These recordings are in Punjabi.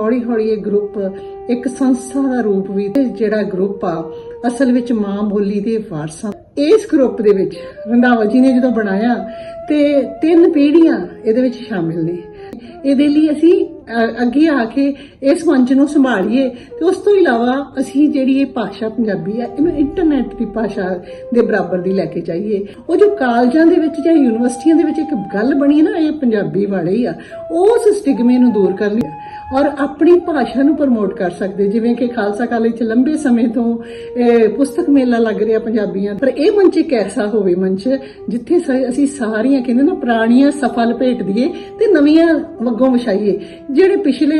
ਹੌਲੀ ਹੌਲੀ ਇਹ ਗਰੁੱਪ ਇੱਕ ਸੰਸਥਾ ਦਾ ਰੂਪ ਵੀ ਤੇ ਜਿਹੜਾ ਗਰੁੱਪ ਆ, ਅਸਲ ਵਿੱਚ ਮਾਂ ਬੋਲੀ ਦੇ ਵਾਰਸਾਂ ਇਸ ਗਰੁੱਪ ਦੇ ਵਿੱਚ ਰੰਧਾਵਾ ਜੀ ਨੇ ਜਦੋਂ ਬਣਾਇਆ ਤੇ ਤਿੰਨ ਪੀੜ੍ਹੀਆਂ ਇਹਦੇ ਵਿੱਚ ਸ਼ਾਮਿਲ ਨੇ। ਇਹਦੇ ਲਈ ਅਸੀਂ ਅੱਗੇ ਆ ਕੇ ਇਸ ਮੰਚ ਨੂੰ ਸੰਭਾਲੀਏ ਤੇ ਉਸ ਤੋਂ ਇਲਾਵਾ ਅਸੀਂ ਜਿਹੜੀ ਇਹ ਭਾਸ਼ਾ ਪੰਜਾਬੀ ਹੈ ਇਹਨੂੰ ਇੰਟਰਨੈਟ ਦੀ ਭਾਸ਼ਾ ਦੇ ਬਰਾਬਰ ਦੀ ਲੈ ਕੇ ਜਾਈਏ। ਉਹ ਜੋ ਕਾਲਜਾਂ ਦੇ ਵਿੱਚ ਜਾਂ ਯੂਨੀਵਰਸਿਟੀਆਂ ਦੇ ਵਿੱਚ ਇੱਕ ਗੱਲ ਬਣੀ ਨਾ, ਇਹ ਪੰਜਾਬੀ ਵਾਲੇ ਹੀ ਆ ਉਸ ਸਟਿਗਮੇ ਨੂੰ ਦੂਰ ਕਰ ਲਿਆ ਔਰ ਆਪਣੀ ਭਾਸ਼ਾ ਨੂੰ ਪ੍ਰਮੋਟ ਕਰ ਸਕਦੇ। ਜਿਵੇਂ ਕਿ ਖਾਲਸਾ ਕਾਲਜ ਚ ਲੰਬੇ ਸਮੇਂ ਤੋਂ ਪੁਸਤਕ ਮੇਲਾ ਲੱਗ ਰਿਹਾ ਪੰਜਾਬੀਆਂ ਪਰ ਇਹ ਮੰਚ ਇੱਕ ਐਸਾ ਹੋਵੇ ਮੰਚ ਜਿੱਥੇ ਸ- ਅਸੀਂ ਸਾਰੀਆਂ ਕਹਿੰਦੇ ਨਾ ਪੁਰਾਣੀਆਂ ਸਫਲ ਭੇਟ ਦਈਏ ਤੇ ਨਵੀਆਂ ਵੱਗੋਂ ਵਿਛਾਈਏ। ਜਿਹੜੇ ਪਿਛਲੇ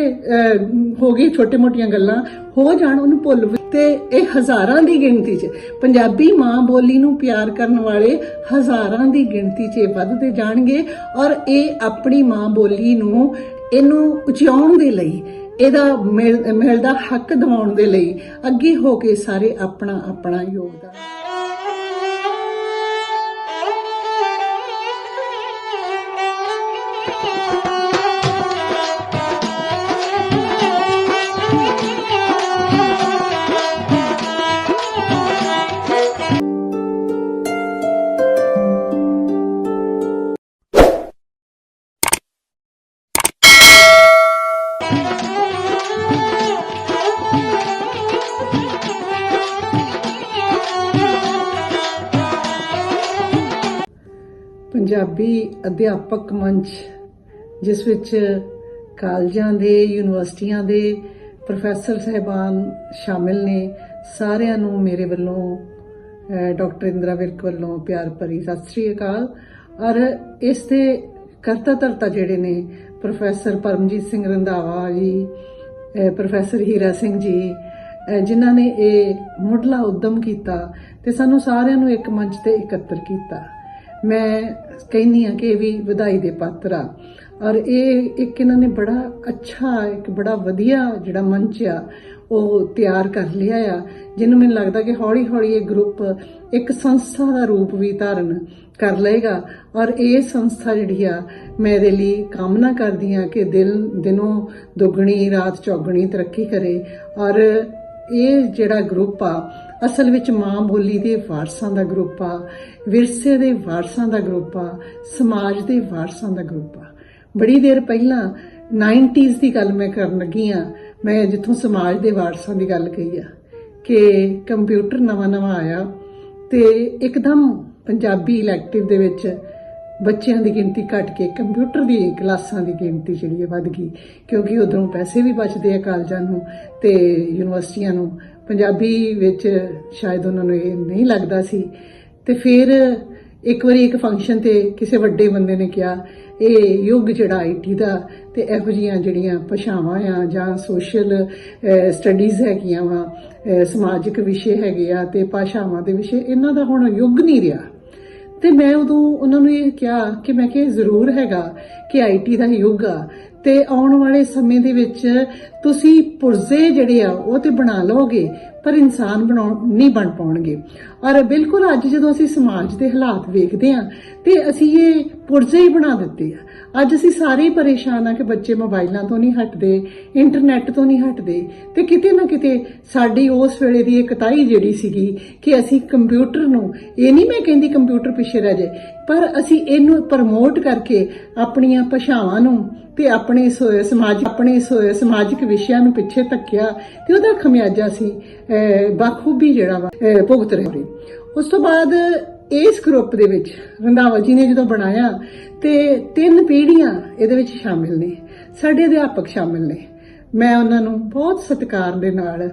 ਹੋ ਗਏ ਛੋਟੇ-ਮੋਟੀਆਂ ਗੱਲਾਂ, ਹੋ ਜਾਣ ਉਹਨੂੰ ਭੁੱਲ ਤੇ ਇਹ ਹਜ਼ਾਰਾਂ ਦੀ ਗਿਣਤੀ 'ਚ ਪੰਜਾਬੀ ਮਾਂ ਬੋਲੀ ਨੂੰ ਪਿਆਰ ਕਰਨ ਵਾਲੇ ਹਜ਼ਾਰਾਂ ਦੀ ਗਿਣਤੀ 'ਚ ਇਹ ਵੱਧਦੇ ਜਾਣਗੇ ਔਰ ਇਹ ਆਪਣੀ ਮਾਂ ਬੋਲੀ ਨੂੰ ਇਹਨੂੰ ਉਚਾਉਣ ਦੇ ਲਈ, ਇਹਦਾ ਮਿਲ ਮਿਲ ਦਾ ਹੱਕ ਦਿਵਾਉਣ ਦੇ ਲਈ ਅੱਗੇ ਹੋ ਕੇ ਸਾਰੇ ਆਪਣਾ ਆਪਣਾ ਯੋਗਦਾਨ। ਪੰਜਾਬੀ ਅਧਿਆਪਕ ਮੰਚ, ਜਿਸ ਵਿੱਚ ਕਾਲਜਾਂ ਦੇ, ਯੂਨੀਵਰਸਿਟੀਆਂ ਦੇ ਪ੍ਰੋਫੈਸਰ ਸਹਿਬਾਨ ਸ਼ਾਮਿਲ ਨੇ। ਸਾਰਿਆਂ ਨੂੰ ਮੇਰੇ ਵੱਲੋਂ ਡਾਕਟਰ ਇੰਦਰਾ ਵਿਰਕ ਵੱਲੋਂ ਪਿਆਰ ਭਰੀ ਸਤਿ ਸ੍ਰੀ ਅਕਾਲ। ਔਰ ਇਸ ਦੇ ਕਰਤਾ ਧਰਤਾ ਜਿਹੜੇ ਨੇ, ਪ੍ਰੋਫੈਸਰ ਪਰਮਜੀਤ ਸਿੰਘ ਰੰਧਾਵਾ ਜੀ ਪ੍ਰੋਫੈਸਰ ਹੀਰਾ ਸਿੰਘ ਜੀ ਜਿਨ੍ਹਾਂ ਨੇ ਇਹ ਮੁੱਢਲਾ ਉਦਮ ਕੀਤਾ ਤੇ ਸਾਨੂੰ ਸਾਰਿਆਂ ਨੂੰ ਇੱਕ ਮੰਚ ਤੇ ਇਕੱਤਰ ਕੀਤਾ। ਮੈਂ ਕਹਿੰਦੀ ਆ ਕਿ ਇਹ ਵੀ ਵਧਾਈ ਦੇ ਪਾਤਰ ਆ। ਔਰ ਇਹ ਇੱਕ ਇਹਨਾਂ ਨੇ ਬੜਾ ਅੱਛਾ, ਇੱਕ ਬੜਾ ਵਧੀਆ ਜਿਹੜਾ ਮੰਚ ਆ, ਉਹ ਤਿਆਰ ਕਰ ਲਿਆ ਆ, ਜਿਹਨੂੰ ਮੈਨੂੰ ਲੱਗਦਾ ਕਿ ਹੌਲੀ ਹੌਲੀ ਇਹ ਗਰੁੱਪ ਇੱਕ ਸੰਸਥਾ ਦਾ ਰੂਪ ਵੀ ਧਾਰਨ ਕਰ ਲਏਗਾ। ਔਰ ਇਹ ਸੰਸਥਾ ਜਿਹੜੀ ਆ, ਮੈਂ ਇਹਦੇ ਲਈ ਕਾਮਨਾ ਕਰਦੀ ਆ ਕਿ ਦਿਲ ਦਿਨੋਂ ਦੁੱਗਣੀ, ਰਾਤ ਚੌਗਣੀ ਤਰੱਕੀ ਕਰੇ। ਔਰ ਇਹ ਜਿਹੜਾ ਗਰੁੱਪ ਆ ਅਸਲ ਵਿੱਚ ਮਾਂ ਬੋਲੀ ਦੇ ਵਾਰਸਾਂ ਦਾ ਗਰੁੱਪ ਆ, ਵਿਰਸੇ ਦੇ ਵਾਰਸਾਂ ਦਾ ਗਰੁੱਪ ਆ, ਸਮਾਜ ਦੇ ਵਾਰਸਾਂ ਦਾ ਗਰੁੱਪ ਆ। ਬੜੀ ਦੇਰ ਪਹਿਲਾਂ 90s ਦੀ ਗੱਲ ਮੈਂ ਕਰਨ ਲੱਗੀ ਆ, ਮੈਂ ਜਿੱਥੋਂ ਸਮਾਜ ਦੇ ਵਾਰਸਾਂ ਦੀ ਗੱਲ ਕਹੀ ਆ ਕਿ ਕੰਪਿਊਟਰ ਨਵਾਂ-ਨਵਾਂ ਆਇਆ ਤੇ ਇੱਕਦਮ ਪੰਜਾਬੀ ਇਲੈਕਟਿਵ ਦੇ ਵਿੱਚ ਬੱਚਿਆਂ ਦੀ ਗਿਣਤੀ ਘਟ ਕੇ ਕੰਪਿਊਟਰ ਦੀ ਕਲਾਸਾਂ ਦੀ ਗਿਣਤੀ ਜਿਹੜੀ ਹੈ ਵੱਧ ਗਈ, ਕਿਉਂਕਿ ਉਧਰੋਂ ਪੈਸੇ ਵੀ ਬਚਦੇ ਆ ਕਾਲਜਾਂ ਨੂੰ ਤੇ ਯੂਨੀਵਰਸਿਟੀਆਂ ਨੂੰ ਪੰਜਾਬੀ ਵਿੱਚ ਸ਼ਾਇਦ ਉਹਨਾਂ ਨੂੰ ਇਹ ਨਹੀਂ ਲੱਗਦਾ ਸੀ। ਤੇ ਫਿਰ ਇੱਕ ਵਾਰੀ ਇੱਕ ਫੰਕਸ਼ਨ ਤੇ ਕਿਸੇ ਵੱਡੇ ਬੰਦੇ ਨੇ ਕਿਹਾ, ਇਹ ਯੁੱਗ ਜਿਹੜਾ ਆਈਟੀ ਦਾ ਤੇ ਇਹੋ ਜੀਆਂ ਜਿਹੜੀਆਂ ਭਾਸ਼ਾਵਾਂ ਆ ਜਾਂ ਸੋਸ਼ਲ ਸਟੱਡੀਜ਼ ਹੈਗੀਆਂ ਵਾ ਸਮਾਜਿਕ ਵਿਸ਼ੇ ਹੈਗੇ ਆ ਤੇ ਭਾਸ਼ਾਵਾਂ ਦੇ ਵਿਸ਼ੇ, ਇਹਨਾਂ ਦਾ ਹੁਣ ਯੁੱਗ ਨਹੀਂ ਰਿਹਾ। ਤੇ ਮੈਂ ਉਦੋਂ ਉਹਨਾਂ ਨੂੰ ਇਹ ਕਿਹਾ ਕਿ ਮੈਂ ਕਿ ਜ਼ਰੂਰ ਹੈਗਾ ਕਿ ਆਈਟੀ ਦਾ ਯੁੱਗ ਆ ਤੇ ਆਉਣ ਵਾਲੇ ਸਮੇਂ ਦੇ ਵਿੱਚ ਤੁਸੀਂ ਪੁਰਜ਼ੇ ਜਿਹੜੇ ਆ, ਉਹ ਤੇ ਬਣਾ ਲਓਗੇ, ਪਰ ਇਨਸਾਨ ਬਣਾਉਣ, ਨਹੀਂ ਬਣ ਪਾਉਣਗੇ। ਔਰ ਬਿਲਕੁਲ ਅੱਜ ਜਦੋਂ ਅਸੀਂ ਸਮਾਜ ਦੇ ਹਾਲਾਤ ਵੇਖਦੇ ਆ ਤੇ ਅਸੀਂ ਇਹ ਪੁਰਜ਼ੇ ਹੀ ਬਣਾ ਦਿੱਤੇ ਆ। ਅੱਜ ਅਸੀਂ ਸਾਰੇ ਪਰੇਸ਼ਾਨ ਆ ਕਿ ਬੱਚੇ ਮੋਬਾਈਲਾਂ ਤੋਂ ਨਹੀਂ ਹਟਦੇ, ਇੰਟਰਨੈਟ ਤੋਂ ਨਹੀਂ ਹਟਦੇ, ਤੇ ਕਿਤੇ ਨਾ ਕਿਤੇ ਸਾਡੀ ਉਸ ਵੇਲੇ ਦੀ ਇੱਕ ਕਤਾਈ ਜਿਹੜੀ ਸੀਗੀ ਕਿ ਅਸੀਂ ਕੰਪਿਊਟਰ ਨੂੰ, ਇਹ ਨਹੀਂ ਮੈਂ ਕਹਿੰਦੀ ਕੰਪਿਊਟਰ ਪਿੱਛੇ ਰਹਿ ਜਾਏ ਪਰ ਅਸੀਂ ਇਹਨੂੰ ਪ੍ਰਮੋਟ ਕਰਕੇ ਆਪਣੀਆਂ ਭਾਸ਼ਾਵਾਂ ਨੂੰ ਤੇ ਆਪਣੇ ਸੋ- ਸਮਾਜ ਆਪਣੇ ਸੋ- ਸਮਾਜਿਕ ਵਿਸ਼ਿਆਂ ਨੂੰ ਪਿੱਛੇ ਧੱਕਿਆ ਤੇ ਉਹਦਾ ਖਮਿਆਜਾ ਸੀ ਬਾਖੂਬੀ ਜਿਹੜਾ ਵਾ ਭੁਗਤ ਰਹੇ ਉਸ ਤੋਂ ਬਾਅਦ ਇਸ ਗਰੁੱਪ ਦੇ ਵਿੱਚ ਰੰਧਾਵਾ ਜੀ ਨੇ ਜਦੋਂ ਬਣਾਇਆ ਤੇ ਤਿੰਨ ਪੀੜ੍ਹੀਆਂ ਇਹਦੇ ਵਿੱਚ ਸ਼ਾਮਿਲ ਨੇ, ਸਾਡੇ ਅਧਿਆਪਕ ਸ਼ਾਮਿਲ ਨੇ। ਮੈਂ ਉਹਨਾਂ ਨੂੰ ਬਹੁਤ ਸਤਿਕਾਰ ਦੇ ਨਾਲ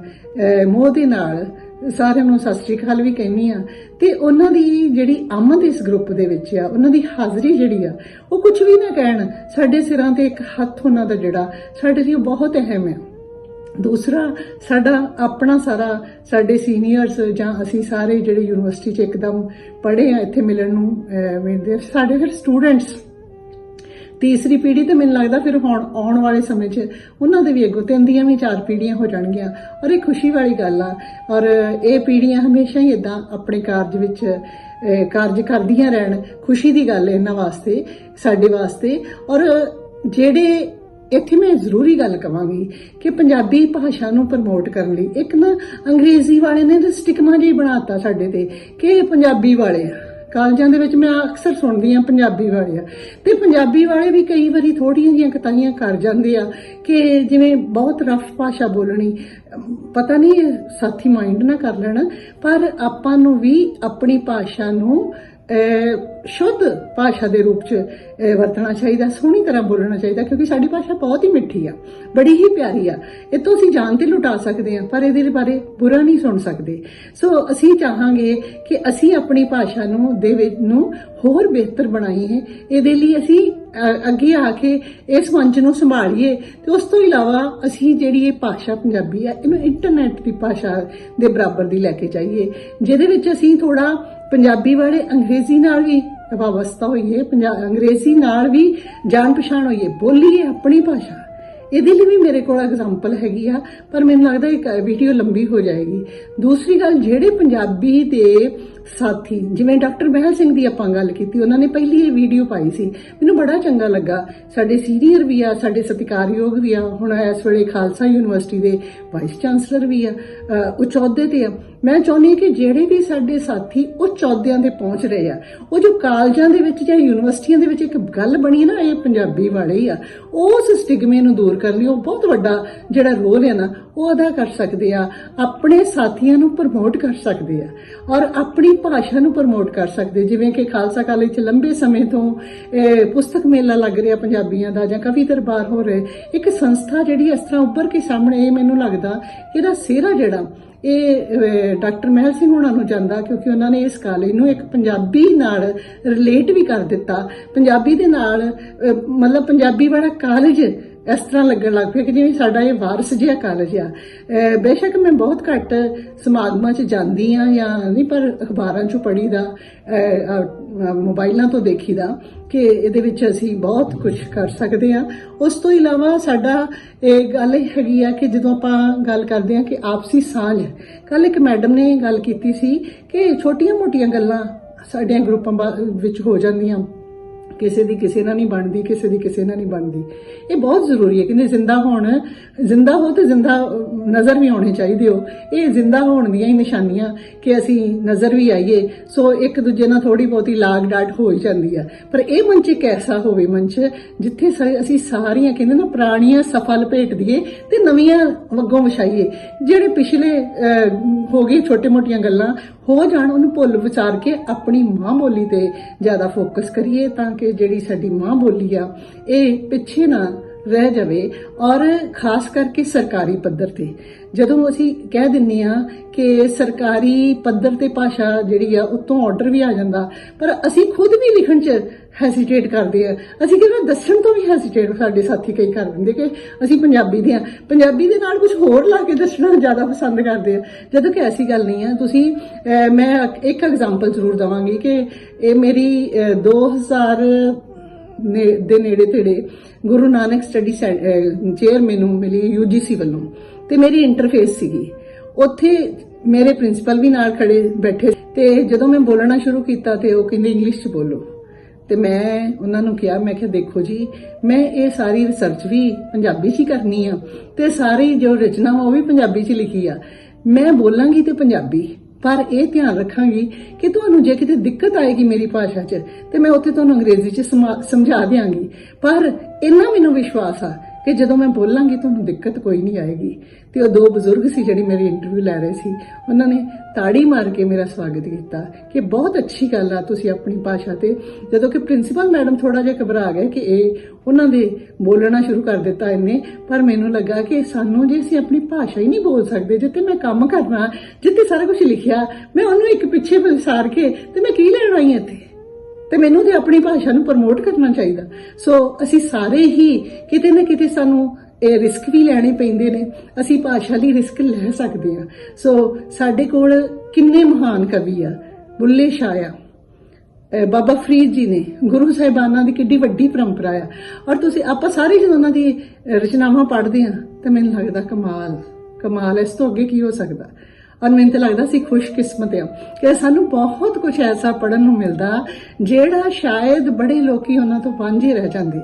ਮੋਹ ਦੇ ਨਾਲ ਸਾਰਿਆਂ ਨੂੰ ਸਤਿ ਸ੍ਰੀ ਅਕਾਲ ਵੀ ਕਹਿੰਨੀ ਆ ਤੇ ਉਹਨਾਂ ਦੀ ਜਿਹੜੀ ਆਮਦ ਇਸ ਗਰੁੱਪ ਦੇ ਵਿੱਚ ਆ, ਉਹਨਾਂ ਦੀ ਹਾਜ਼ਰੀ ਜਿਹੜੀ ਆ, ਉਹ ਕੁਝ ਵੀ ਨਾ ਕਹਿਣ, ਸਾਡੇ ਸਿਰਾਂ ਤੇ ਇੱਕ ਹੱਥ ਉਹਨਾਂ ਦਾ ਜਿਹੜਾ, ਸਾਡੇ ਲਈ ਬਹੁਤ ਅਹਿਮ ਹੈ ਦੂਸਰਾ, ਸਾਡਾ ਆਪਣਾ ਸਾਰਾ, ਸਾਡੇ ਸੀਨੀਅਰਸ ਜਾਂ ਅਸੀਂ ਸਾਰੇ ਜਿਹੜੇ ਯੂਨੀਵਰਸਿਟੀ 'ਚ ਇੱਕਦਮ ਪੜ੍ਹੇ ਆ ਇੱਥੇ ਮਿਲਣ ਨੂੰ ਮਿਲਦੇ ਸਾਡੇ ਫਿਰ ਸਟੂਡੈਂਟਸ ਤੀਸਰੀ ਪੀੜ੍ਹੀ ਤੇ ਮੈਨੂੰ ਲੱਗਦਾ ਫਿਰ ਹੁਣ ਆਉਣ ਵਾਲੇ ਸਮੇਂ 'ਚ ਉਹਨਾਂ ਦੇ ਵੀ ਅੱਗੋਂ ਤਿੰਨ ਦੀਆਂ ਵੀ ਚਾਰ ਪੀੜ੍ਹੀਆਂ ਹੋ ਜਾਣਗੀਆਂ। ਔਰ ਇਹ ਖੁਸ਼ੀ ਵਾਲੀ ਗੱਲ ਆ। ਔਰ ਇਹ ਪੀੜ੍ਹੀਆਂ ਹਮੇਸ਼ਾ ਹੀ ਇਦਾਂ ਆਪਣੇ ਕਾਰਜ ਵਿੱਚ ਕਾਰਜ ਕਰਦੀਆਂ ਰਹਿਣ। ਖੁਸ਼ੀ ਦੀ ਗੱਲ ਇਹਨਾਂ ਵਾਸਤੇ, ਸਾਡੇ ਵਾਸਤੇ। ਔਰ ਜਿਹੜੇ ਇੱਥੇ ਮੈਂ ਜ਼ਰੂਰੀ ਗੱਲ ਕਵਾਂਗੀ ਕਿ ਪੰਜਾਬੀ ਭਾਸ਼ਾ ਨੂੰ ਪ੍ਰਮੋਟ ਕਰਨ ਲਈ ਇੱਕ ਨਾ ਅੰਗਰੇਜ਼ੀ ਵਾਲੇ ਨੇ ਸਟਿਕਮਾ ਜਿਹੀ ਬਣਾਤਾ ਸਾਡੇ ਤੇ ਕਿ ਇਹ ਪੰਜਾਬੀ ਵਾਲੇ ਆ। ਕਾਲਜਾਂ ਦੇ ਵਿੱਚ ਮੈਂ ਅਕਸਰ ਸੁਣਦੀ ਆ ਪੰਜਾਬੀ ਵਾਲੇ ਆ ਤੇ ਪੰਜਾਬੀ ਵਾਲੇ ਵੀ ਕਈ ਵਾਰੀ ਥੋੜੀਆਂ ਜਿਹੀਆਂ ਕਤਾਈਆਂ ਕਰ ਜਾਂਦੇ ਆ ਕਿ ਜਿਵੇਂ ਬਹੁਤ ਰਫ ਭਾਸ਼ਾ ਬੋਲਣੀ, ਪਤਾ ਨਹੀਂ, ਸਾਥੀ ਮਾਈਂਡ ਨਾ ਕਰ ਲੈਣਾ, ਪਰ ਆਪਾਂ ਨੂੰ ਵੀ ਆਪਣੀ ਭਾਸ਼ਾ ਨੂੰ ਸ਼ੁੱਧ ਭਾਸ਼ਾ ਦੇ ਰੂਪ ਚ ਵਰਤਣਾ ਚਾਹੀਦਾ, ਸੋਹਣੀ ਤਰ੍ਹਾਂ ਬੋਲਣਾ ਚਾਹੀਦਾ, ਕਿਉਂਕਿ ਸਾਡੀ ਭਾਸ਼ਾ ਬਹੁਤ ਹੀ ਮਿੱਠੀ ਆ, ਬੜੀ ਹੀ ਪਿਆਰੀ ਆ। ਇਹ ਤੋਂ ਅਸੀਂ ਜਾਣ ਤੇ ਲੁਟਾ ਸਕਦੇ ਆ, ਪਰ ਇਹਦੇ ਬਾਰੇ ਬੁਰਾ ਨਹੀਂ ਸੁਣ ਸਕਦੇ। ਸੋ ਅਸੀਂ ਚਾਹਾਂਗੇ ਕਿ ਅਸੀਂ ਆਪਣੀ ਭਾਸ਼ਾ ਨੂੰ, ਦੇ ਵਿੱਚ ਨੂੰ ਹੋਰ ਬਿਹਤਰ ਬਣਾਈਏ। ਇਹਦੇ ਲਈ ਅਸੀਂ ਅੱਗੇ ਆ ਕੇ ਇਸ ਮੰਚ ਨੂੰ ਸੰਭਾਲੀਏ ਤੇ ਉਸ ਤੋਂ ਇਲਾਵਾ ਅਸੀਂ ਜਿਹੜੀ ਇਹ ਭਾਸ਼ਾ ਪੰਜਾਬੀ ਆ, ਇਹਨੂੰ ਇੰਟਰਨੈਟ ਦੀ ਭਾਸ਼ਾ ਦੇ ਬਰਾਬਰ ਦੀ ਲੈ ਕੇ ਜਾਈਏ। ਜਿਹਦੇ ਵਿੱਚ ਅਸੀਂ ਥੋੜਾ ਪੰਜਾਬੀ ਵਾਲੇ ਅੰਗਰੇਜ਼ੀ ਨਾਲ ਵੀ ਵਾਬਸਤਾ ਹੋਈਏ ਪੰਜਾਬ ਅੰਗਰੇਜ਼ੀ ਨਾਲ ਵੀ ਜਾਣ ਪਛਾਣ ਹੋਈਏ ਬੋਲੀਏ ਆਪਣੀ ਭਾਸ਼ਾ। ਇਹਦੇ ਲਈ ਵੀ ਮੇਰੇ ਕੋਲ ਐਗਜ਼ਾਮਪਲ ਹੈਗੀ ਆ, ਪਰ ਮੈਨੂੰ ਲੱਗਦਾ ਇੱਕ ਵੀਡੀਓ ਲੰਬੀ ਹੋ ਜਾਏਗੀ। ਦੂਸਰੀ ਗੱਲ, ਜਿਹੜੇ ਪੰਜਾਬੀ ਦੇ ਸਾਥੀ, ਜਿਵੇਂ ਡਾਕਟਰ ਮਹਿਲ ਸਿੰਘ ਦੀ ਆਪਾਂ ਗੱਲ ਕੀਤੀ, ਉਹਨਾਂ ਨੇ ਪਹਿਲੀ ਇਹ ਵੀਡੀਓ ਪਾਈ ਸੀ। ਮੈਨੂੰ ਬੜਾ ਚੰਗਾ ਲੱਗਾ। ਸਾਡੇ ਸੀਨੀਅਰ ਵੀ ਆ, ਸਾਡੇ ਸਤਿਕਾਰਯੋਗ ਵੀ ਆ। ਹੁਣ ਇਸ ਵੇਲੇ ਖਾਲਸਾ ਯੂਨੀਵਰਸਿਟੀ ਦੇ ਵਾਈਸ ਚਾਂਸਲਰ ਵੀ ਆ, ਅਹ, ਉਹ ਚੌਦੇ ਤੇ ਆ। ਮੈਂ ਚਾਹੁੰਦੀ ਹਾਂ ਕਿ ਜਿਹੜੇ ਵੀ ਸਾਡੇ ਸਾਥੀ ਉਹ ਚੌਦਿਆਂ ਤੇ ਪਹੁੰਚ ਰਹੇ ਆ, ਉਹ ਜੋ ਕਾਲਜਾਂ ਦੇ ਵਿੱਚ ਜਾਂ ਯੂਨੀਵਰਸਿਟੀਆਂ ਦੇ ਵਿੱਚ ਇੱਕ ਗੱਲ ਬਣੀ ਨਾ, ਇਹ ਪੰਜਾਬੀ ਵਾਲੇ ਹੀ ਆ, ਉਸ ਸਟਿਗਮੇ ਨੂੰ ਦੂਰ ਕਰਨ ਲਈ ਉਹ ਬਹੁਤ ਵੱਡਾ ਜਿਹੜਾ ਰੋਲ ਹੈ ਨਾ, ਉਹ ਅਦਾ ਕਰ ਸਕਦੇ ਆ, ਆਪਣੇ ਸਾਥੀਆਂ ਨੂੰ ਪ੍ਰਮੋਟ ਕਰ ਸਕਦੇ ਆ, ਔਰ ਆਪਣੀ ਭਾਸ਼ਾ ਨੂੰ ਪ੍ਰਮੋਟ ਕਰ ਸਕਦੇ ਜਿਵੇਂ ਕਿ ਖਾਲਸਾ ਕਾਲਜ ਚ ਲੰਬੇ ਸਮੇਂ ਤੋਂ, ਇਹ ਪੁਸਤਕ ਮੇਲਾ ਲੱਗ ਰਿਹਾ ਪੰਜਾਬੀਆਂ ਦਾ ਜਾਂ ਕਵੀ ਦਰਬਾਰ ਹੋ ਰਹੇ, ਇੱਕ ਸੰਸਥਾ ਜਿਹੜੀ ਇਸ ਤਰ੍ਹਾਂ ਉੱਭਰ ਕੇ ਸਾਹਮਣੇ, ਇਹ ਮੈਨੂੰ ਲੱਗਦਾ, ਇਹਦਾ ਸਿਹਰਾ ਜਿਹੜਾ ਇਹ ਡਾਕਟਰ ਮਹਿਲ ਸਿੰਘ ਉਹਨਾਂ ਨੂੰ ਜਾਂਦਾ ਕਿਉਂਕਿ ਉਹਨਾਂ ਨੇ ਇਸ ਕਾਲਜ ਨੂੰ ਇੱਕ ਪੰਜਾਬੀ ਨਾਲ ਰਿਲੇਟ ਵੀ ਕਰ ਦਿੱਤਾ। ਪੰਜਾਬੀ ਦੇ ਨਾਲ ਮਤਲਬ ਪੰਜਾਬੀ ਵਾਲਾ ਕਾਲਜ ਇਸ ਤਰ੍ਹਾਂ ਲੱਗਣ ਲੱਗ ਪਿਆ ਕਿ ਜਿਵੇਂ ਸਾਡਾ ਇਹ ਵਾਰਸ ਜਿਹਾ ਕਾਲਜ ਆ ਬੇਸ਼ੱਕ ਮੈਂ ਬਹੁਤ ਘੱਟ ਸਮਾਗਮਾਂ 'ਚ ਜਾਂਦੀ ਆ ਜਾਂ ਨਹੀਂ ਪਰ ਅਖਬਾਰਾਂ 'ਚੋਂ ਪੜ੍ਹੀਦਾ ਅਹ, ਮੋਬਾਈਲਾਂ ਤੋਂ ਦੇਖੀਦਾ ਕਿ ਇਹਦੇ ਵਿੱਚ ਅਸੀਂ ਬਹੁਤ ਕੁਝ ਕਰ ਸਕਦੇ ਆ ਉਸ ਤੋਂ ਇਲਾਵਾ ਸਾਡਾ ਇਹ ਗੱਲ ਇਹ ਹੈਗੀ ਆ ਕਿ ਜਦੋਂ ਆਪਾਂ ਗੱਲ ਕਰਦੇ ਆ ਕਿ ਆਪਸੀ ਸਾਂਝ ਕੱਲ ਇੱਕ ਮੈਡਮ ਨੇ ਗੱਲ ਕੀਤੀ ਸੀ ਕਿ ਛੋਟੀਆਂ-ਮੋਟੀਆਂ ਗੱਲਾਂ ਸਾਡੀਆਂ ਗਰੁੱਪਾਂ ਬਾ- ਵਿੱਚ ਹੋ ਜਾਂਦੀਆਂ। ਕਿਸੇ ਦੀ ਕਿਸੇ ਨਾਲ ਨਹੀਂ ਬਣਦੀ, ਕਿਸੇ ਦੀ ਕਿਸੇ ਨਾਲ ਨਹੀਂ ਬਣਦੀ। ਇਹ ਬਹੁਤ ਜ਼ਰੂਰੀ ਹੈ। ਕਹਿੰਦੇ ਜ਼ਿੰਦਾ ਹੋਣ, ਜ਼ਿੰਦਾ ਹੋ ਤੇ ਜ਼ਿੰਦਾ ਨਜ਼ਰ ਵੀ ਆਉਣੇ ਚਾਹੀਦੇ ਹੋ। ਇਹ ਜ਼ਿੰਦਾ ਹੋਣ ਦੀਆਂ ਹੀ ਨਿਸ਼ਾਨੀਆਂ ਕਿ ਅਸੀਂ ਨਜ਼ਰ ਵੀ ਆਈਏ। ਸੋ ਇੱਕ ਦੂਜੇ ਨਾਲ ਥੋੜੀ ਬਹੁਤੀ ਲਾਗ ਡਾਟ ਹੋ ਹੀ ਜਾਂਦੀ ਆ। ਪਰ ਇਹ ਮੰਚ ਇੱਕ ਐਸਾ ਹੋਵੇ ਮੰਚ ਜਿੱਥੇ ਸ- ਅਸੀਂ ਸਾਰੀਆਂ ਕਹਿੰਦੇ ਨਾ ਪੁਰਾਣੀਆਂ ਸਫਲ ਭੇਟ ਦਈਏ ਤੇ ਨਵੀਆਂ ਵੱਗੋਂ ਵਿਛਾਈਏ। ਜਿਹੜੇ ਪਿਛਲੇ ਹੋ ਗਏ ਛੋਟੇ-ਮੋਟੀਆਂ ਗੱਲਾਂ ਹੋ ਜਾਣ, ਉਹਨੂੰ ਭੁੱਲ ਵਿਚਾਰ ਕੇ ਆਪਣੀ ਮਾਂ ਬੋਲੀ ਤੇ ਜ਼ਿਆਦਾ ਫੋਕਸ ਕਰੀਏ ਤਾਂ ਕਿ ਜਿਹੜੀ ਸਾਡੀ ਮਾਂ ਬੋਲੀ ਆ, ਇਹ ਪਿੱਛੇ ਨਾ ਰਹਿ ਜਾਵੇ ਔਰ ਖਾਸ ਕਰਕੇ ਸਰਕਾਰੀ ਪੱਧਰ ਤੇ। ਜਦੋਂ ਅਸੀਂ ਕਹਿ ਦਿੰਨੇ ਆ ਕਿ ਸਰਕਾਰੀ ਪੱਧਰ ਤੇ ਭਾਸ਼ਾ ਜਿਹੜੀ ਆ ਉਤੋਂ ਆਰਡਰ ਵੀ ਆ ਜਾਂਦਾ ਪਰ ਅਸੀਂ ਖੁਦ ਵੀ ਲਿਖਣ 'ਚ ਹੈਸੀਟੇਟ ਕਰਦੇ ਆ। ਅਸੀਂ ਕਿਹੜਾ ਦੱਸਣ ਤੋਂ ਵੀ ਹੈਸੀਟੇਟ ਸਾਡੇ ਸਾਥੀ ਕਈ ਕਰ ਦਿੰਦੇ ਕਿ ਅਸੀਂ ਪੰਜਾਬੀ ਦੇ ਆ। ਪੰਜਾਬੀ ਦੇ ਨਾਲ ਕੁਝ ਹੋਰ ਲਾ ਕੇ ਦੱਸਣਾ ਜ਼ਿਆਦਾ ਪਸੰਦ ਕਰਦੇ ਆ। ਜਦੋਂ ਕਿ ਐਸੀ ਗੱਲ ਨਹੀਂ ਆ ਤੁਸੀਂ ਮੈਂ ਇੱਕ ਐਗਜ਼ਾਮਪਲ ਜ਼ਰੂਰ ਦਵਾਂਗੀ ਕਿ ਇਹ ਮੇਰੀ ਅਹ, 2000 ਦੇ ਨੇੜੇ ਤੇੜੇ ਗੁਰੂ ਨਾਨਕ ਸਟੱਡੀ ਚੇਅਰ ਮੈਨੂੰ ਮਿਲੀ ਯੂਜੀਸੀ ਵੱਲੋਂ ਤੇ ਮੇਰੀ ਇੰਟਰਫੇਸ ਸੀਗੀ। ਉੱਥੇ ਮੇਰੇ ਪ੍ਰਿੰਸੀਪਲ ਵੀ ਨਾਲ ਖੜੇ ਬੈਠੇ ਤੇ ਜਦੋਂ ਮੈਂ ਬੋਲਣਾ ਸ਼ੁਰੂ ਕੀਤਾ ਤੇ ਉਹ ਕਹਿੰਦੇ ਇੰਗਲਿਸ਼ ਚ ਬੋਲੋ। ਤੇ ਮੈਂ ਉਹਨਾਂ ਨੂੰ ਕਿਹਾ, ਮੈਂ ਕਿਹਾ, ਦੇਖੋ ਜੀ, ਮੈਂ ਇਹ ਸਾਰੀ ਰਿਸਰਚ ਵੀ ਪੰਜਾਬੀ 'ਚ ਹੀ ਕਰਨੀ ਆ ਤੇ ਸਾਰੀ ਜੋ ਰਚਨਾ ਉਹ ਵੀ ਪੰਜਾਬੀ 'ਚ ਲਿਖੀ ਆ। ਮੈਂ ਬੋਲਾਂਗੀ ਤੇ ਪੰਜਾਬੀ। ਪਰ ਇਹ ਧਿਆਨ ਰੱਖਾਂਗੀ ਕਿ ਤੁਹਾਨੂੰ ਜੇ ਕਿਤੇ ਦਿੱਕਤ ਆਏਗੀ ਮੇਰੀ ਭਾਸ਼ਾ 'ਚ, ਤੇ ਮੈਂ ਉੱਥੇ ਤੁਹਾਨੂੰ ਅੰਗਰੇਜ਼ੀ 'ਚ ਸਮਾ- ਸਮਝਾ ਦਿਆਂਗੀ। ਪਰ ਇੰਨਾ ਮੈਨੂੰ ਵਿਸ਼ਵਾਸ ਆ ਕਿ ਜਦੋਂ ਮੈਂ ਬੋਲਾਂਗੀ ਤੁਹਾਨੂੰ ਦਿੱਕਤ ਕੋਈ ਨਹੀਂ ਆਏਗੀ। ਤੇ ਉਹ ਦੋ ਬਜ਼ੁਰਗ ਸੀ ਜਿਹੜੀ ਮੇਰੀ ਇੰਟਰਵਿਊ ਲੈ ਰਹੇ ਸੀ, ਉਹਨਾਂ ਨੇ ਤਾੜੀ ਮਾਰ ਕੇ ਮੇਰਾ ਸਵਾਗਤ ਕੀਤਾ ਕਿ ਬਹੁਤ ਅੱਛੀ ਗੱਲ ਆ ਤੁਸੀਂ ਆਪਣੀ ਭਾਸ਼ਾ ਤੇ। ਜਦੋਂ ਕਿ ਪ੍ਰਿੰਸੀਪਲ ਮੈਡਮ ਥੋੜਾ ਜਿਹਾ ਘਬਰਾ ਗਏ ਕਿ ਇਹ ਉਹਨਾਂ ਦੇ ਬੋਲਣਾ ਸ਼ੁਰੂ ਕਰ ਦਿੱਤਾ ਇਹਨੇ ਪਰ ਮੈਨੂੰ ਲੱਗਾ ਕਿ ਸਾਨੂੰ ਜੇ ਅਸੀਂ ਆਪਣੀ ਭਾਸ਼ਾ ਹੀ ਨਹੀਂ ਬੋਲ ਸਕਦੇ, ਜਿੱਥੇ ਮੈਂ ਕੰਮ ਕਰਨਾ, ਜਿੱਥੇ ਸਾਰਾ ਕੁਝ ਲਿਖਿਆ, ਮੈਂ ਉਹਨੂੰ ਇੱਕ ਪਿੱਛੇ ਵਿਸਾਰ ਕੇ ਤੇ ਮੈਂ ਕੀ ਲੈਣ ਆਈ ਹਾਂ ਇੱਥੇ? ਤੇ ਮੈਨੂੰ ਤੇ ਆਪਣੀ ਭਾਸ਼ਾ ਨੂੰ ਪ੍ਰਮੋਟ ਕਰਨਾ ਚਾਹੀਦਾ। ਸੋ ਅਸੀਂ ਸਾਰੇ ਹੀ ਕਿਤੇ ਨਾ ਕਿਤੇ ਸਾਨੂੰ ਇਹ ਰਿਸਕ ਵੀ ਲੈਣੇ ਪੈਂਦੇ ਨੇ। ਅਸੀਂ ਭਾਸ਼ਾ ਲਈ ਰਿਸਕ ਲੈ ਸਕਦੇ ਹਾਂ। ਸੋ ਸਾਡੇ ਕੋਲ ਕਿੰਨੇ ਮਹਾਨ ਕਵੀ ਆ। ਬੁੱਲੇ ਸ਼ਾਹ ਆ। ਬਾਬਾ ਫਰੀਦ ਜੀ ਨੇ। ਗੁਰੂ ਸਾਹਿਬਾਨਾਂ ਦੀ ਕਿੱਡੀ ਵੱਡੀ ਪਰੰਪਰਾ ਆ। ਔਰ ਤੁਸੀਂ, ਆਪਾਂ ਸਾਰੇ ਜਦੋਂ ਉਹਨਾਂ ਦੀ ਰਚਨਾਵਾਂ ਪੜ੍ਹਦੇ ਆ ਤਾਂ ਮੈਨੂੰ ਲੱਗਦਾ ਕਮਾਲ। ਕਮਾਲ, ਇਸ ਤੋਂ ਅੱਗੇ ਕੀ ਹੋ ਸਕਦਾ? ਔਰ ਮੈਨੂੰ ਤਾਂ ਲੱਗਦਾ ਸੀ ਖੁਸ਼ਕਿਸਮਤ ਆ ਕਿ ਸਾਨੂੰ ਬਹੁਤ ਕੁਝ ਐਸਾ ਪੜਨ ਨੂੰ ਮਿਲਦਾ ਜਿਹੜਾ ਸ਼ਾਇਦ ਬੜੇ ਲੋਕੀ ਉਹਨਾਂ ਤੋਂ ਵਾਂਝੇ ਰਹਿ ਜਾਂਦੇ ਆ।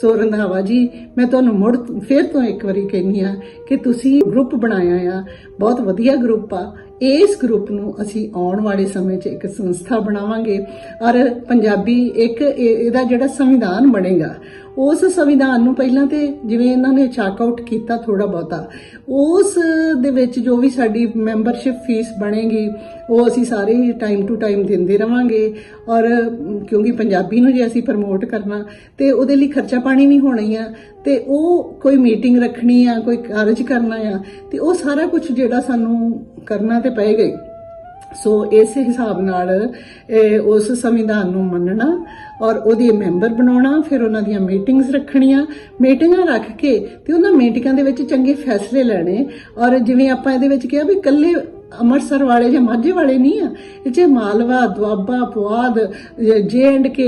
ਸੋ ਰੰਧਾਵਾ ਜੀ, ਮੈਂ ਤੁਹਾਨੂੰ ਮੁੜ ਫੇਰ ਤੋਂ ਇੱਕ ਵਾਰੀ ਕਹਿੰਨੀ ਆ ਕਿ ਤੁਸੀਂ ਗਰੁੱਪ ਬਣਾਇਆ ਆ, ਬਹੁਤ ਵਧੀਆ ਗਰੁੱਪ ਆ। ਇਸ ਗਰੁੱਪ ਨੂੰ ਅਸੀਂ ਆਉਣ ਵਾਲੇ ਸਮੇਂ 'ਚ ਇੱਕ ਸੰਸਥਾ ਬਣਾਵਾਂਗੇ ਔਰ ਪੰਜਾਬੀ ਇੱਕ ਇਹ- ਇਹਦਾ ਜਿਹੜਾ ਸੰਵਿਧਾਨ ਬਣੇਗਾ ਉਸ ਸੰਵਿਧਾਨ ਨੂੰ ਪਹਿਲਾਂ ਤੇ ਜਿਵੇਂ ਇਹਨਾਂ ਨੇ ਚਾਕ ਆਊਟ ਕੀਤਾ ਥੋੜਾ ਬਹੁਤਾ, ਉਸ ਦੇ ਵਿੱਚ ਜੋ ਵੀ ਸਾਡੀ ਮੈਂਬਰਸ਼ਿਪ ਫੀਸ ਬਣੇਗੀ, ਉਹ ਅਸੀਂ ਸਾਰੇ ਹੀ ਟਾਈਮ ਟੂ ਟਾਈਮ ਦਿੰਦੇ ਰਵਾਂਗੇ ਔਰ ਕਿਉਂਕਿ ਪੰਜਾਬੀ ਨੂੰ ਜੇ ਅਸੀਂ ਪ੍ਰਮੋਟ ਕਰਨਾ, ਤੇ ਉਹਦੇ ਲਈ ਖਰਚਾ ਪਾਣੀ ਵੀ ਹੋਣਾ ਹੀ ਆ, ਤੇ ਉਹ ਕੋਈ ਮੀਟਿੰਗ ਰੱਖਣੀ ਆ, ਕੋਈ ਕਾਰਜ ਕਰਨਾ ਆ, ਤੇ ਉਹ ਸਾਰਾ ਕੁਝ ਜਿਹੜਾ ਸਾਨੂੰ ਕਰਨਾ ਤੇ ਪਏਗਾ ਸੋ ਇਸ ਹਿਸਾਬ ਨਾਲ ਉਸ ਸੰਵਿਧਾਨ ਨੂੰ ਮੰਨਣਾ ਔਰ ਉਹਦੇ ਮੈਂਬਰ ਬਣਾਉਣਾ, ਫਿਰ ਉਹਨਾਂ ਦੀਆਂ ਮੀਟਿੰਗਸ ਰੱਖਣੀਆਂ। ਮੀਟਿੰਗਾਂ ਰੱਖ ਕੇ ਤੇ ਉਹਨਾਂ ਮੀਟਿੰਗਾਂ ਦੇ ਵਿੱਚ ਚੰਗੇ ਫੈਸਲੇ ਲੈਣੇ ਔਰ ਜਿਵੇਂ ਆਪਾਂ ਇਹਦੇ ਵਿੱਚ ਕਿਹਾ ਵੀ ਇਕੱਲੇ ਅੰਮ੍ਰਿਤਸਰ ਵਾਲੇ ਜਾਂ ਮਾਝੇ ਵਾਲੇ ਨਹੀਂ ਆ, ਇਹ 'ਚ ਮਾਲਵਾ, ਦੁਆਬਾ, ਪੁਆਧ, ਜੇ ਐਂਡ ਕੇ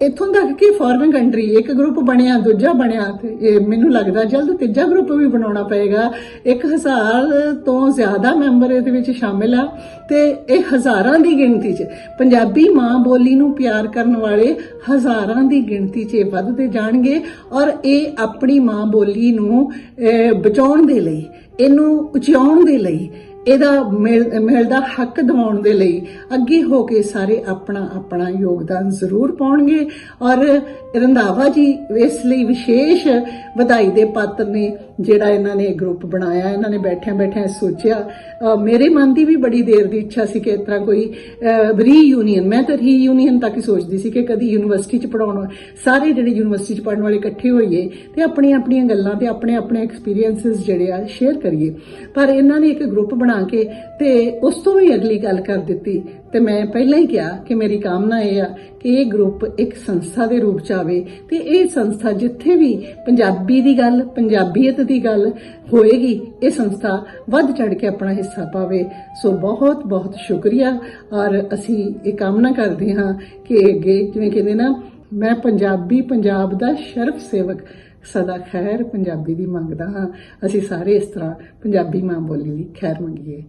ਇੱਥੋਂ ਤੱਕ ਕਿ ਫੋਰਨ ਕੰਟਰੀ ਇੱਕ ਗਰੁੱਪ ਬਣਿਆ, ਦੂਜਾ ਬਣਿਆ, ਤੇ ਇਹ ਮੈਨੂੰ ਲੱਗਦਾ ਜਲਦ ਤੀਜਾ ਗਰੁੱਪ ਵੀ ਬਣਾਉਣਾ ਪਏਗਾ। 1000 ਤੋਂ ਜ਼ਿਆਦਾ ਮੈਂਬਰ ਇਹਦੇ ਵਿੱਚ ਸ਼ਾਮਿਲ ਆ, ਤੇ ਇਹ ਹਜ਼ਾਰਾਂ ਦੀ ਗਿਣਤੀ 'ਚ, ਪੰਜਾਬੀ ਮਾਂ ਬੋਲੀ ਨੂੰ ਪਿਆਰ ਕਰਨ ਵਾਲੇ ਹਜ਼ਾਰਾਂ ਦੀ ਗਿਣਤੀ 'ਚ ਇਹ ਵੱਧਦੇ ਜਾਣਗੇ, ਔਰ ਇਹ ਆਪਣੀ ਮਾਂ ਬੋਲੀ ਨੂੰ ਬਚਾਉਣ ਦੇ ਲਈ, ਇਹਨੂੰ ਉਚਾਉਣ ਦੇ ਲਈ ਇਹਦਾ ਮਿਲ- ਮਿਲਦਾ ਹੱਕ ਦਿਵਾਉਣ ਦੇ ਲਈ ਅੱਗੇ ਹੋ ਕੇ ਸਾਰੇ ਆਪਣਾ ਆਪਣਾ ਯੋਗਦਾਨ ਜ਼ਰੂਰ ਪਾਉਣਗੇ। ਔਰ ਰੰਧਾਵਾ ਜੀ, ਇਸ ਲਈ ਵਿਸ਼ੇਸ਼ ਵਧਾਈ ਦੇ ਪਾਤਰ ਨੇ ਜਿਹੜਾ ਇਹਨਾਂ ਨੇ ਗਰੁੱਪ ਬਣਾਇਆ, ਇਹਨਾਂ ਨੇ ਬੈਠਿਆਂ ਬੈਠਿਆਂ ਸੋਚਿਆ। ਮੇਰੇ ਮਨ ਦੀ ਵੀ ਬੜੀ ਦੇਰ ਦੀ ਇੱਛਾ ਸੀ ਕਿ ਇਸ ਤਰ੍ਹਾਂ ਕੋਈ ਰੀਯੂਨੀਅਨ ਮੈਂ ਤਾਂ ਰੀਯੂਨੀਅਨ ਤੱਕ ਹੀ ਸੋਚਦੀ ਸੀ ਕਿ ਕਦੀ ਯੂਨੀਵਰਸਿਟੀ ਚ ਪੜਾਉਣ ਸਾਰੇ ਜਿਹੜੇ ਯੂਨੀਵਰਸਿਟੀ ਚ ਪੜਨ ਵਾਲੇ ਇਕੱਠੇ ਹੋਈਏ ਤੇ ਆਪਣੀਆਂ ਆਪਣੀਆਂ ਗੱਲਾਂ ਤੇ ਆਪਣੇ ਆਪਣੇ ਐਕਸਪੀਰੀਐਂਸਸ ਜਿਹੜੇ ਆ ਸ਼ੇਅਰ ਕਰੀਏ। ਪਰ ਇਹਨਾਂ ਨੇ ਇੱਕ ਗਰੁੱਪ ਬਣਾ ਬਣਾ ਕੇ ਤੇ ਉਸ ਤੋਂ ਵੀ ਅਗਲੀ ਗੱਲ ਕਰ ਦਿੱਤੀ। ਤੇ ਮੈਂ ਪਹਿਲਾਂ ਹੀ ਕਿਹਾ ਕਿ ਮੇਰੀ ਕਾਮਨਾ ਇਹ ਆ ਕਿ ਇਹ ਗਰੁੱਪ ਇੱਕ ਸੰਸਥਾ ਦੇ ਰੂਪ ਚ ਆਵੇ ਤੇ ਇਹ ਸੰਸਥਾ ਜਿੱਥੇ ਵੀ ਪੰਜਾਬੀ ਦੀ ਗੱਲ, ਪੰਜਾਬੀਅਤ ਦੀ ਗੱਲ ਹੋਏਗੀ, ਇਹ ਸੰਸਥਾ ਵੱਧ ਚੜ ਕੇ ਆਪਣਾ ਹਿੱਸਾ ਪਾਵੇ। ਸੋ ਬਹੁਤ ਬਹੁਤ ਸ਼ੁਕਰੀਆ। ਔਰ ਅਸੀਂ ਇਹ ਕਾਮਨਾ ਕਰਦੇ ਹਾਂ ਕਿ ਅੱਗੇ ਜਿਵੇਂ ਕਹਿੰਦੇ ਨਾ, ਮੈਂ ਪੰਜਾਬੀ ਪੰਜਾਬ ਦਾ ਸ਼ਰਫ ਸੇਵਕ ਸਦਾ ਖੈਰ ਪੰਜਾਬੀ ਦੀ ਮੰਗਦਾ ਹਾਂ। ਅਸੀਂ ਸਾਰੇ ਇਸ ਤਰ੍ਹਾਂ ਪੰਜਾਬੀ ਮਾਂ ਬੋਲੀ ਦੀ ਖੈਰ ਮੰਗੀਏ।